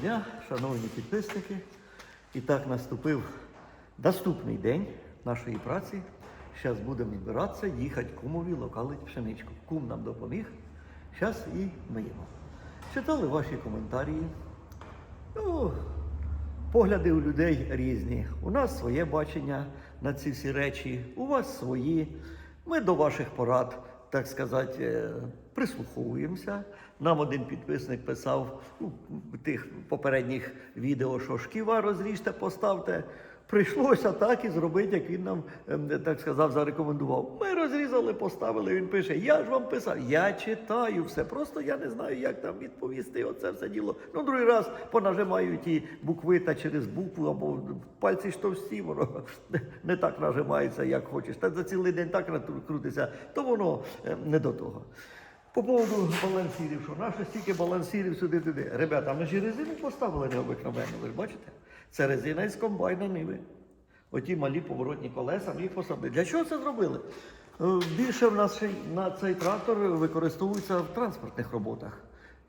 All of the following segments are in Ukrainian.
дня, шановні підписники. І так наступив наступний день нашої праці. Зараз будемо збиратися, їхати кумові локалить пшеничку. Кум нам допоміг. Зараз і миємо. Читали ваші коментарі. Ну, погляди у людей різні. У нас своє бачення на ці всі речі, у вас свої. Ми до ваших порад, так сказати, е, прислуховуємося. Нам один підписник писав ну, тих попередніх відео, що шківа розріжте, поставте. Прийшлося так і зробити, як він нам, ем, так сказав, зарекомендував. Ми розрізали, поставили. Він пише: Я ж вам писав, я читаю все. Просто я не знаю, як там відповісти. Оце все діло. Ну, другий раз понажимаю ті букви та через букву, або пальці ж товсті, воно не так нажимається, як хочеш. Та за цілий день так крутиться, то воно ем, не до того. По поводу балансірів, що наше стільки балансірів сюди туди. Ребята, ми ж резину поставили необикновенно, ви ж бачите? Це резина із комбайна Ниви. Оті малі поворотні колеса, ми їх посадили. Для чого це зробили? Е, Більше в нас на цей трактор використовується в транспортних роботах.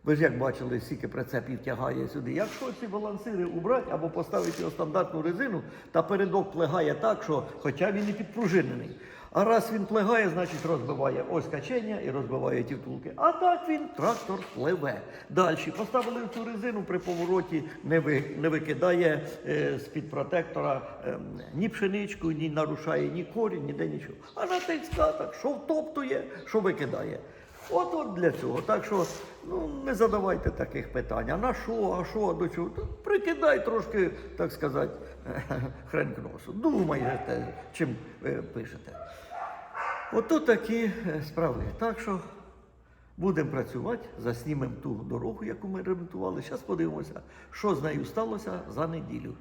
Ви ж як бачили, скільки прицепів тягає сюди. Якщо ці балансири убрати або поставити його стандартну резину, та передок плегає так, що хоча він і підпружинений. А раз він плегає, значить розбиває ось качення і розбиває ті втулки. А так він трактор пливе. Далі поставили цю резину при повороті, не, ви, не викидає е, з-під протектора е, ні пшеничку, ні нарушає ні корінь, ніде нічого. А на тих скатах, що втоптує, що викидає. От от для цього. Так що ну, не задавайте таких питань. А на що, а що, до чого? Прикидай трошки, так сказати, хрен к носу. Думайте, чим е, пишете. Ото такі е, справи. Так що будемо працювати, заснімемо ту дорогу, яку ми ремонтували. Зараз подивимося, що з нею сталося за неділю.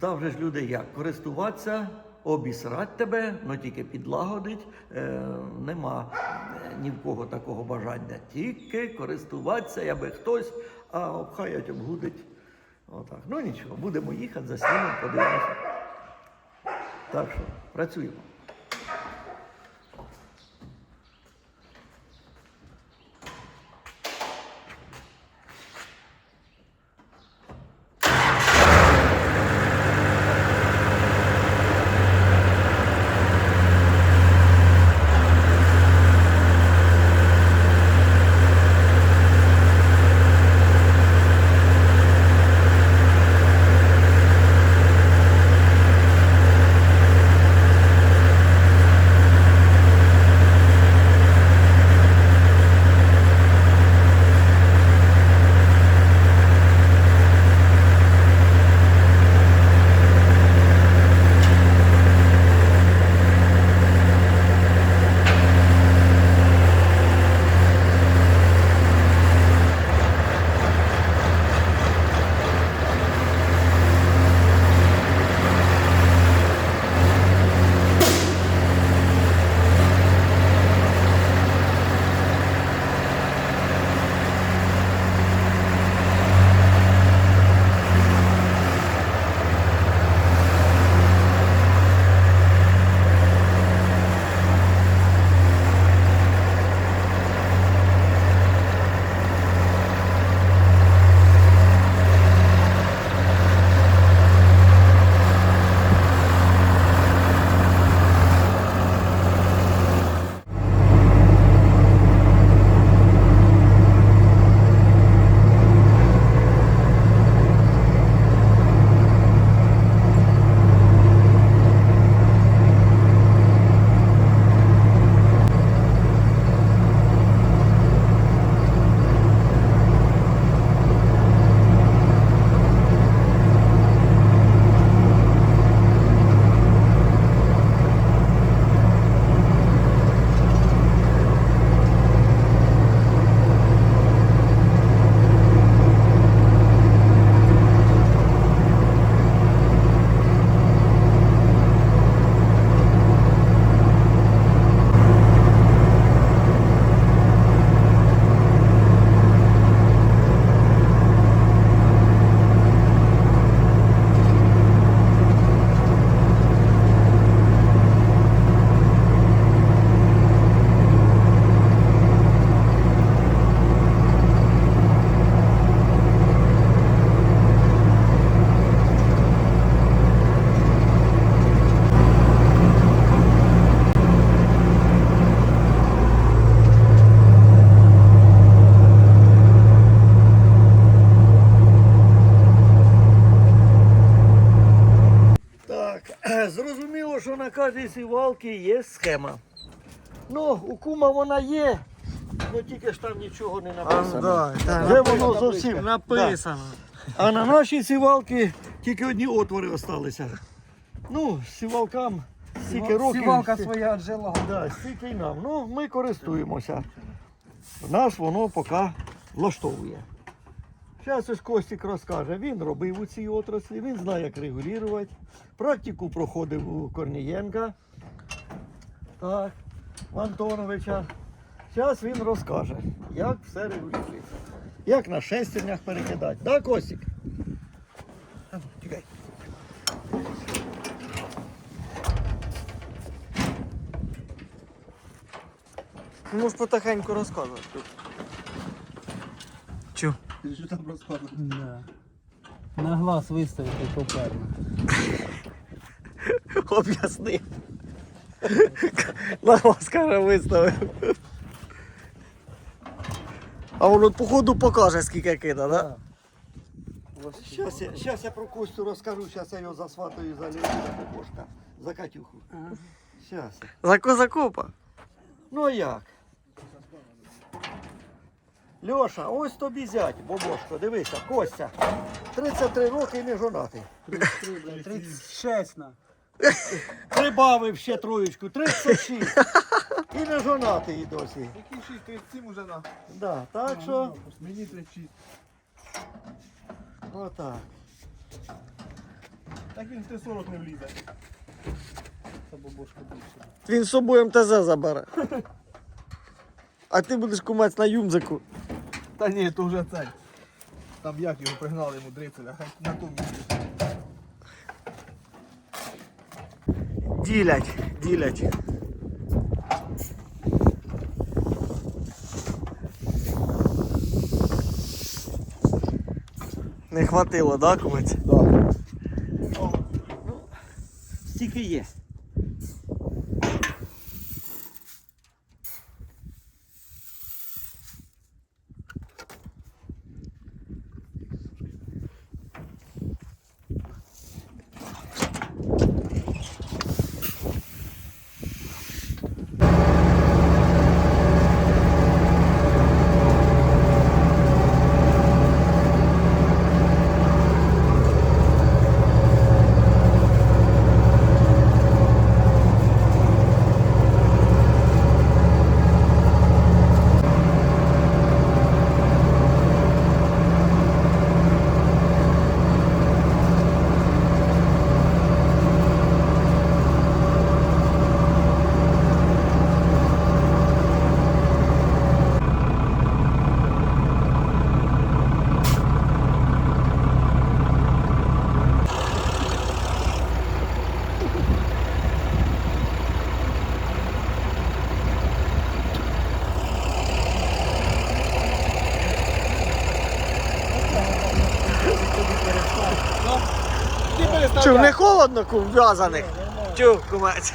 Там вже ж люди як користуватися, обісрать тебе, ну тільки підлагодить. Е, нема е, ні в кого такого бажання. Тільки користуватися, аби хтось, а обхаять, обгудить. Отак. Ну нічого, будемо їхати, заснімемо, подивимося. Так що працюємо. Кожній сівалці є схема. Ну, у кума вона є, але тільки ж там нічого не написано. Вже воно зовсім написано. А на нашій сівалці тільки одні отвори залишилися. Ну, сівалкам стільки років. Сівалка своя джела. Да, стільки й нам. Ну, ми користуємося. Нас воно поки влаштовує. Зараз ось Костік розкаже, він робив у цій отраслі, він знає, як регулювати. Практику проходив у Корнієнка. Так, у Антоновича. Зараз він розкаже, як все регулюється. Як на шестернях перекидати. Да, Костік? Тікай. Можеш потихеньку розказувати? Ти що там розказуєш? Да. На глаз виставити поперно. Об'яснив. На вас каже виставив. А воно походу покаже, скільки кида, да? Щас я, щас я про Костю розкажу, зараз я його засватаю за Леоніда Бобошка, за Катюху. Щас. За козакопа. Ну а як? Льоша, ось тобі зять, Бобошко, дивися, Костя. 33 роки і не жонатий. 36 на. Прибавив ще троєчку, 36. І не жонатий і досі. Який 6, 37 уже на. Да, так що, Мені 36. отак. Так він в Т-40 не влізе. Це бабушка більше. Він з собою МТЗ забере. А ти будеш кумець на юмзику. Та ні, то вже цей. Там як його пригнали йому дрицеля, хай на тому. Ділять, ділять. Не хватило, да, кумець? Да. Стільки є. Чув, не холодно кум в'язаних? Чув, кумець.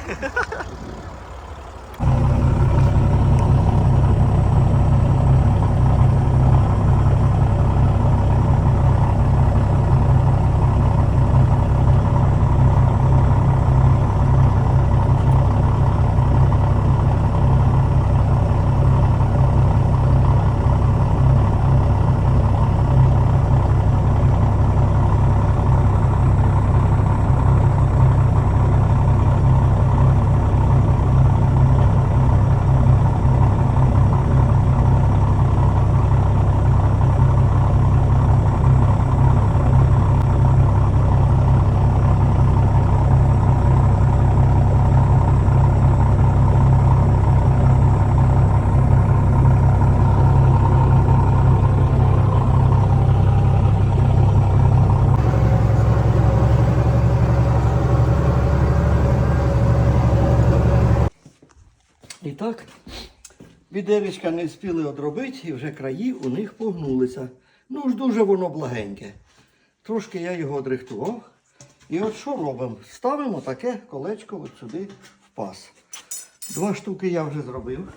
Так, відеречка не встигли одробити, і вже краї у них погнулися. Ну ж дуже воно благеньке. Трошки я його одрихтував. І от що робимо? Ставимо таке колечко от сюди в паз. Два штуки я вже зробив.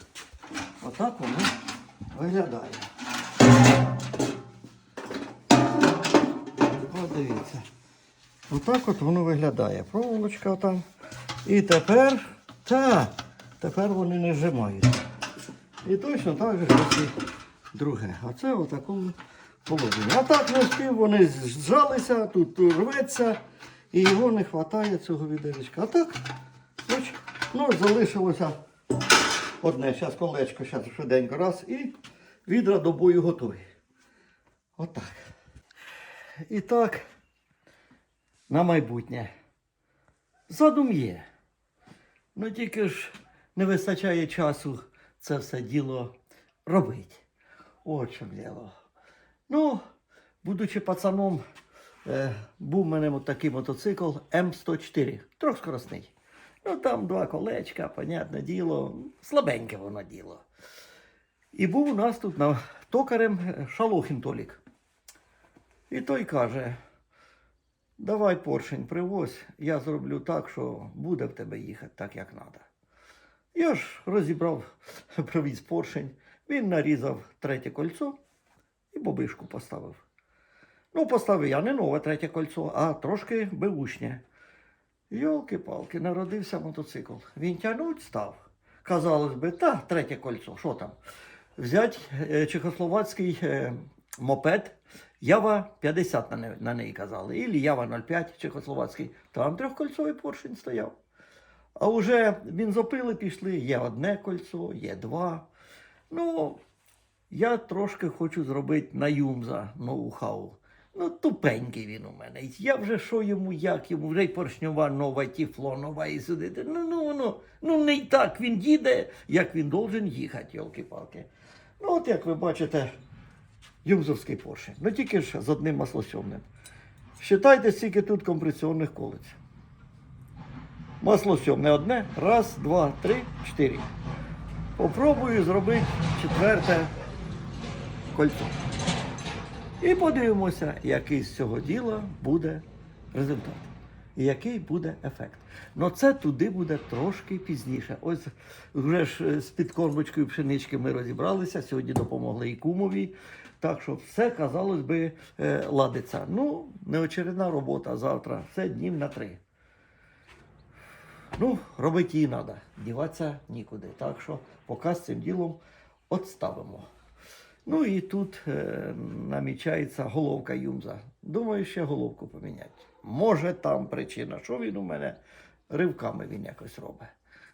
Отак воно виглядає. От. Отак от воно виглядає. Проволочка там І тепер, та, тепер вони не зжимають. І точно так же, як і друге. А це в такому положенні. А так не спів, вони зжалися, тут рветься, і його не вистачає цього відеречка. А так, ось, ну, залишилося одне, зараз колечко, зараз швиденько раз, і відра до бою готові. Отак. І так, на майбутнє. Задум є. Ну тільки ж не вистачає часу це все діло робити. От що діло. Ну, будучи пацаном, е, був у мене такий мотоцикл М104, трьохскоросний. Ну там два колечка, понятне діло, слабеньке воно діло. І був у нас тут на токарем е, Шалохін Толік. І той каже: давай поршень привозь, я зроблю так, що буде в тебе їхати так, як треба. Я ж розібрав, привіз поршень, він нарізав третє кольцо і бобишку поставив. Ну, поставив я не нове третє кольцо, а трошки беушнє. Йолки-палки, народився мотоцикл. Він тягнуть став. Казалось би, та, третє кольцо, що там? Взять е, чехословацький е, мопед, Ява 50 на, не, на неї казали, і Ява 05 чехословацький. Там трьохкольцовий поршень стояв. А вже бензопили пішли, є одне кольцо, є два. Ну, я трошки хочу зробити на Юмза ноу-хау. Ну, тупенький він у мене. Я вже що йому, як йому, вже й поршньова нова, і тіфлонова, і сюди. Ну, ну, ну, ну не так він їде, як він должен їхати, йолки-палки. Ну, от як ви бачите, юмзовський поршень. Ну тільки ж з одним маслосьомним. Считайте, скільки тут компресіонних колець. Масло сьомне одне. Раз, два, три, чотири. Попробую зробити четверте кольцо. І подивимося, який з цього діла буде результат. І який буде ефект. Ну це туди буде трошки пізніше. Ось вже ж е, з підкормочкою пшенички ми розібралися. Сьогодні допомогли і кумові. Так що все, казалось би, е, ладиться. Ну, неочередна робота завтра. Це днів на три. Ну, робити її треба. Діватися нікуди. Так що поки з цим ділом відставимо. Ну і тут е, намічається головка Юмза. Думаю, ще головку поміняти. Може там причина, що він у мене ривками він якось робить.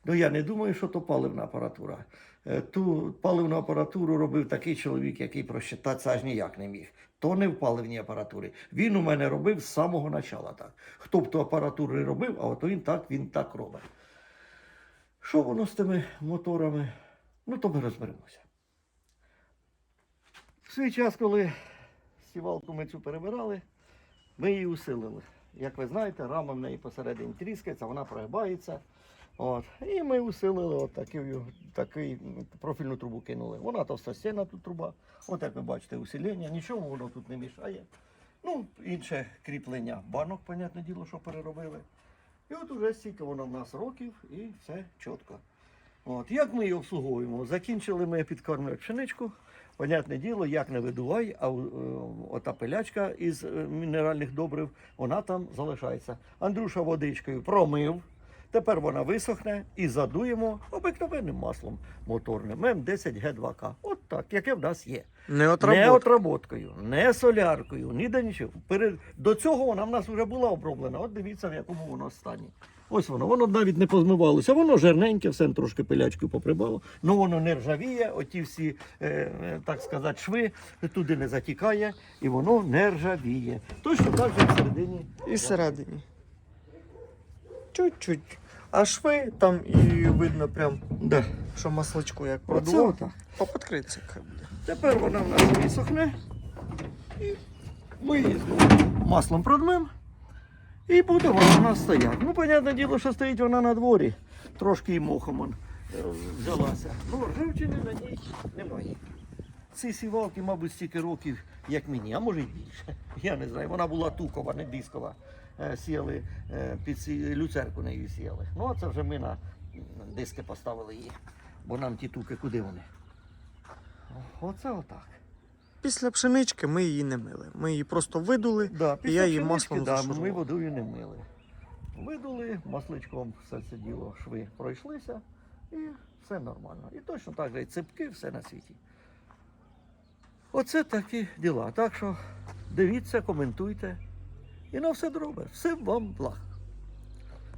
Ну я не думаю, що то паливна апаратура. Е, Ту паливну апаратуру робив такий чоловік, який просчитатися аж ніяк не міг. То не в паливній апаратурі. Він у мене робив з самого початку так. Хто б ту апаратуру і робив, а от він так, він так робить. Що воно з тими моторами? Ну, то ми розберемося. В свій час, коли сівалку ми цю перебирали, ми її усилили. Як ви знаєте, рама в неї посередині тріскається, вона прогибається. От. І ми усилили от такий, такий профільну трубу кинули. Вона товстостінна тут труба. От як ви бачите, усилення, нічого воно тут не мішає. Ну, інше кріплення банок, понятне діло, що переробили. І от уже стільки воно в нас років і все чітко. От, як ми її обслуговуємо? Закінчили ми підкормлювати пшеничку. Понятне діло, як не видувай, а е, ота пилячка із е, мінеральних добрив, вона там залишається. Андрюша водичкою промив. Тепер вона висохне і задуємо обикновенним маслом моторним М10 Г2К. От так, яке в нас є. Не Не отработкою, не соляркою, ніде нічого. Перед... До цього вона в нас вже була оброблена. От дивіться, в якому воно стані. Ось воно, воно навіть не позмивалося, воно жирненьке, все трошки пилячкою поприбало, але воно не ржавіє, оті всі, е, е, так сказати, шви туди не затікає і воно не ржавіє. Точно так же всередині. І всередині. Чуть-чуть. А шви там і видно прям, Да. що масличку як продуло. Поподкриться хай буде. Тепер вона в нас висохне. І ми її знову маслом продмемо. І буде вона у нас стояти. Ну, понятне діло, що стоїть вона на дворі. Трошки і мохом он, е, взялася. Ну, ржавчини на ній немає. Ці сівалки, мабуть, стільки років, як мені, а може й більше. Я не знаю. Вона була тукова, не дискова. Е, Сіяли е, під люцерку нею сіяли. Ну, а це вже ми на диски поставили її. Бо нам ті туки куди вони? Оце отак. Після пшенички ми її не мили. Ми її просто видули, Да, і я її маслом да, ми водою не мили. видули, масличком все це діло, шви пройшлися і все нормально. І точно так же і ципки, все на світі. Оце такі діла. Так що дивіться, коментуйте. І на все добре. Всім вам благ.